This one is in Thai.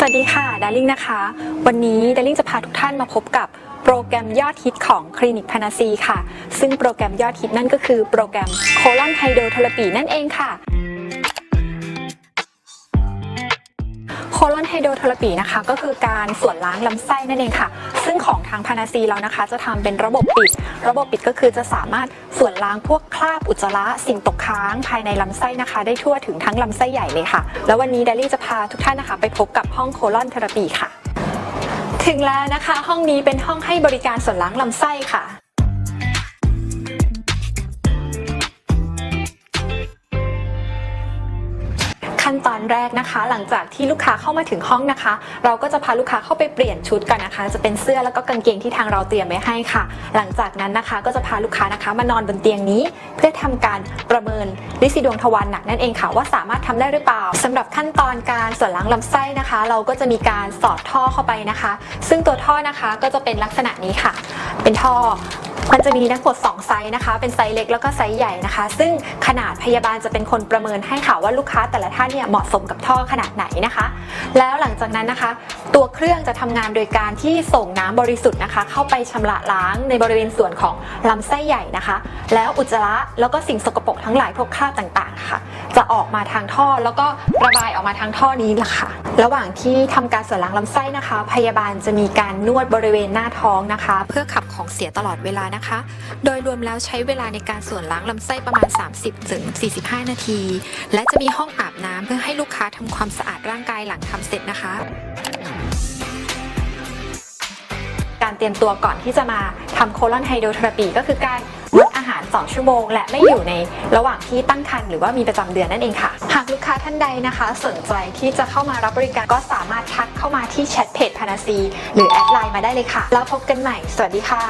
สวัสดีค่ะดาริ่งนะคะ วันนี้ดาริ่งจะพาทุกท่านมาพบกับโปรแกรมยอดฮิตของคลินิกพานาซีค่ะ ซึ่งโปรแกรมยอดฮิตนั่นก็คือโปรแกรมโคลอนไฮโดรเทอราปีนั่นเองค่ะ ไฮโดรเทอราปีนะคะ ก็คือการส่วนล้างลำไส้นั่นเองค่ะ ซึ่งของทางพานาซีเรานะคะ จะทำเป็นระบบปิด ระบบปิดก็คือจะสามารถส่วนล้างพวกคราบอุจจาระสิ่งตกค้างภายในลำไส้นะคะ ได้ทั่วถึงทั้งลำไส้ใหญ่เลยค่ะ แล้ววันนี้ดาลี่จะพาทุกท่านนะคะ ไปพบกับห้องโคลอนเทอราปีค่ะ ถึงแล้วนะคะ ห้องนี้เป็นห้องให้บริการส่วนล้างลำไส้ค่ะ ขั้นตอนแรกนะคะ หลังจากที่ลูกค้าเข้ามาถึงห้องนะคะ เราก็จะพาลูกค้าเข้าไปเปลี่ยนชุดกันนะคะ จะเป็นเสื้อแล้วก็กางเกงที่ทางเราเตรียมไว้ให้ค่ะ หลังจากนั้นนะคะ ก็จะพาลูกค้านะคะมานอนบนเตียงนี้ เพื่อทำการประเมินลิซิดวงทวารหนักนั่นเองค่ะ ว่าสามารถทำได้หรือเปล่าสำหรับขั้นตอนการส่วนล้างลำไส้นะคะ เราก็จะมีการสอดท่อเข้าไปนะคะ ซึ่งตัวท่อนะคะก็จะเป็นลักษณะนี้ค่ะ เป็นท่อ มันจะมีทั้งหมด2ไซส์นะคะ เป็นไซส์เล็กแล้วก็ไซส์ใหญ่นะคะ ซึ่งขนาดพยาบาลจะเป็นคนประเมินให้ค่ะว่าลูกค้าแต่ละท่านเนี่ยเหมาะสมกับท่อขนาดไหนนะคะ แล้วหลังจากนั้นนะคะ ตัวเครื่องจะทำงานโดยการที่ส่งน้ำบริสุทธิ์นะคะ เข้าไปชำระล้างในบริเวณส่วนของลำไส้ใหญ่นะคะ แล้วอุจจาระแล้วก็สิ่งสกปรกทั้งหลายพวกคราบต่างๆ ค่ะ จะออกมาทางท่อแล้วก็ระบายออกมาทางท่อนี้แหละค่ะ ระหว่างที่ทำการส่วนล้างลำไส้นะคะ พยาบาลจะมีการนวดบริเวณหน้าท้องนะคะ เพื่อขับของเสียตลอดเวลานะคะ โดยรวมแล้วใช้เวลาในการส่วนล้างลำไส้ประมาณ 30ถึง45 นาที และจะมีห้องอาบน้ำเพื่อให้ลูกค้าทำความสะอาดร่างกายหลังทำเสร็จนะคะการเตรียมตัวก่อนที่จะมาทำโคลอนไฮโดรเทอราปีก็คือการ งดอาหาร 2 ชั่วโมง และไม่อยู่ในระหว่างที่ตั้งครรภ์หรือว่ามีประจำเดือนนั่นเองค่ะ หากลูกค้าท่านใดนะคะ สนใจที่จะเข้ามารับบริการก็สามารถทักเข้ามาที่แชทเพจพานาซีหรือแอดไลน์มาได้เลยค่ะ แล้วพบกันใหม่ สวัสดีค่ะ